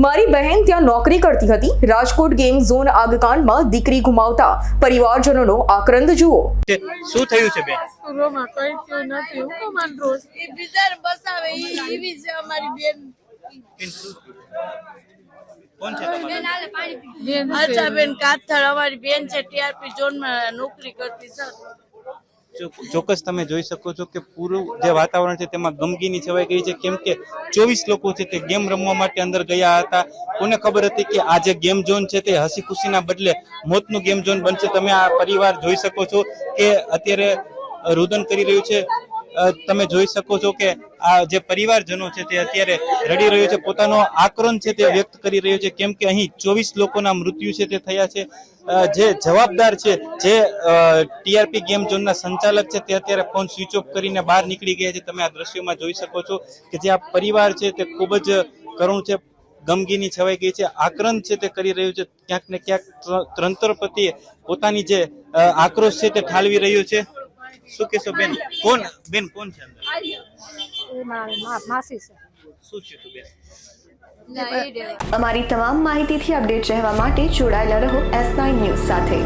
મારી બહેન ત્યાં નોકરી કરતી હતી. રાજકોટ ગેમ ઝોન આગકાંડમાં દીકરી ગુમાવતા પરિવારજનોનો આક્રંદ જુઓ. શું થયું છે બેન? રોમાં કઈ થયું નથી હું કમાન રોજ એ બિચાર બસાવે એવી છે અમારી બેન? કોણ છે તમારા? બેન અચ્છા બેન કાથળ અમારી બેન છે ટીઆરપી ઝોનમાં નોકરી કરતી ચો- ચોક્કસ તમે જોઈ શકો છો કે પૂરું જે વાતાવરણ છે તેમાં ગમગીની છવાઈ ગઈ છે. કેમ કે ચોવીસ લોકો છે તે ગેમ રમવા માટે અંદર ગયા હતા. કોને ખબર હતી કે આ જે ગેમ ઝોન છે તે હસી ખુશીના બદલે મોતનું ગેમ ઝોન બનશે. તમે આ પરિવાર જોઈ શકો છો કે અત્યારે રુદન કરી રહ્યું છે. તમે જોઈ શકો છો કે આ જે પરિવારજનો છે તે અત્યારે રડી રહ્યો છે. પોતાનો આક્રોશ છે તે વ્યક્ત કરી રહ્યો છે. કેમ કે અહીં ચોવીસ લોકોના મૃત્યુ છે તે થયા છે. જે જવાબદાર છે, જે ટીઆરપી ગેમ ઝોનના સંચાલક છે તે અત્યારે ફોન સ્વિચ ઓફ કરીને બહાર નીકળી ગયા છે. તમે આ દ્રશ્યોમાં જોઈ શકો છો કે જે આ પરિવાર છે તે ખૂબ જ કરુણ છે, ગમગીની છવાઈ ગઈ છે. આક્રંદ છે તે કરી રહ્યું છે. ક્યાંક ને ક્યાંક ત્ર- તંત્ર પ્રત્યે પોતાની જે આક્રોશ છે તે ઠાલવી રહ્યું છે. શું કહેશો બેન? કોણ? બેન કોણ છે અંદર? માસી છે. શું છે તું બેન? અમારી તમામ માહિતીથી અપડેટ રહેવા માટે જોડાયેલા રહો એસ નાઇન ન્યૂઝ સાથે.